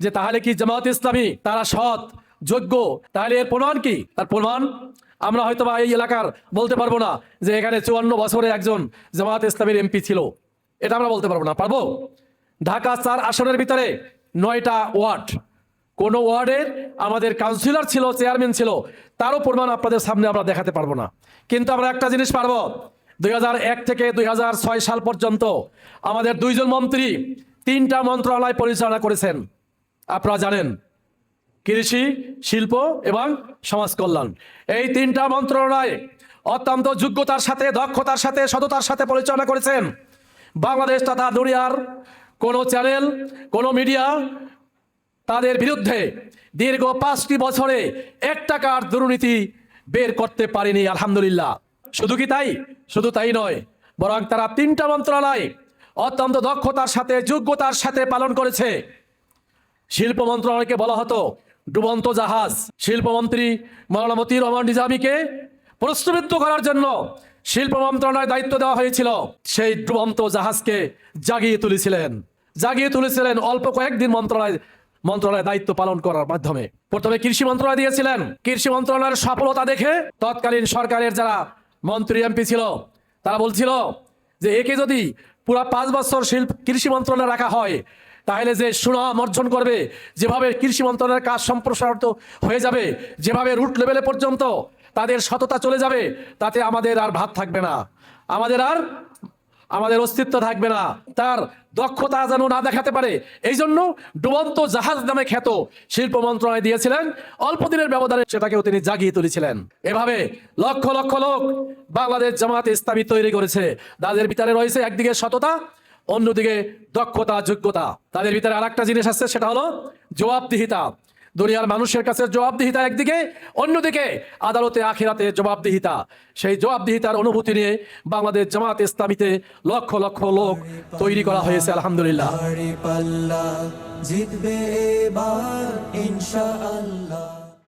যে তাহলে কি জামাত ইসলামী? তারা সৎ, যোগ্য? তাহলে এর প্রমাণ কি? তার প্রমাণ? আমরা হয়তো বা এই এলাকার বলতে পারব না যে এখানে চুয়ান্ন বছরে একজন জামাত ইসলামীর এমপি ছিল। এটা আমরা বলতে পারব না। পারব? ঢাকা চার আসনের ভিতরে নয়টা ওয়ার্ড। কোন ওয়ার্ডের আমাদের কাউন্সিলর ছিল, চেয়ারম্যান ছিল, তারও প্রমাণ আপনাদের সামনে আমরা দেখাতে পারব না। কিন্তু আমরা একটা জিনিস পারব। দুই থেকে দুই হাজার ছয় সাল পর্যন্ত আমাদের দুইজন মন্ত্রী তিনটা মন্ত্রণালয় পরিচালনা করেছেন। আপনারা জানেন, কৃষি, শিল্প এবং সমাজ কল্যাণ। এই তিনটা মন্ত্রণালয় অত্যন্ত যোগ্যতার সাথে, দক্ষতার সাথে, সততার সাথে পরিচালনা করেছেন। বাংলাদেশ তথা দুনিয়ার কোনো চ্যানেল, কোনো মিডিয়া তাদের বিরুদ্ধে দীর্ঘ পাঁচটি বছরে এক টাকার দুর্নীতি বের করতে পারেনি, আলহামদুলিল্লাহ। শুধু কি তাই? শুধু তাই নয়, বরং তারা তিনটা মন্ত্রণালয় অত্যন্ত দক্ষতার সাথে, যোগ্যতার সাথে পালন করেছে। শিল্প মন্ত্রণালয়কে বলা হতো, ডুবন্ত জাহাজ। শিল্পমন্ত্রী মৌলানা মতিউর রহমান নিজামীকে প্রশ্নবিদ্ধ করার জন্য শিল্প মন্ত্রণালয়ের দায়িত্ব দেওয়া হয়েছিল। সেই ডুবন্ত জাহাজকে জাগিয়ে তুলেছিলেন। জাগিয়ে তুলেছিলেন অল্প কয়েকদিন মন্ত্রণালয়, মন্ত্রণালয়ের দায়িত্ব পালন করার মাধ্যমে। প্রথমে কৃষি মন্ত্রণালয় দিয়েছিলেন। কৃষি মন্ত্রণালয়ের সফলতা দেখে তৎকালীন সরকারের যারা মন্ত্রী, এমপি ছিল, তারা বলছিল যে, একে যদি পুরো পাঁচ বছর শিল্প, কৃষি মন্ত্রণালয়ে রাখা হয় তাহলে যে সুনাম অর্জন করবে, যেভাবে কৃষি মন্ত্রণালয়ের কাজ সম্প্রসারিত হয়ে যাবে, যেভাবে রুট লেভেলে পর্যন্ত তাদের সততা চলে যাবে, তাতে আমাদের আর ভাত থাকবে না। আমাদের আর, আমাদের অস্তিত্ব থাকবে না। তার দক্ষতা যেন না দেখাতে পারে, এই জন্য ডুবন্ত জাহাজ নামে খ্যাত শিল্প মন্ত্রণালয় দিয়েছিলেন। অল্প দিনের ব্যবধানে সেটাকেও তিনি জাগিয়ে তুলেছিলেন। এভাবে লক্ষ লক্ষ লোক বাংলাদেশ জামাত ইসলামী তৈরি করেছে। তাদের ভিতরে রয়েছে একদিকে সততা অন্যদিকে দক্ষতা, যোগ্যতা। তাদের ভিতরে আর একটা জিনিস আছে, সেটা হলো জবাবদিহিতা। দুনিয়ার মানুষের কাছে জবাবদিহিতা একদিকে, অন্যদিকে আদালতে, আখিরাতে জবাবদিহিতা। সেই জবাবদিহিতার অনুভূতি নিয়ে বাংলাদেশ জামাত ইসলামীতে লক্ষ লক্ষ লোক তৈরি করা হয়েছে, আলহামদুলিল্লাহ। জিতবে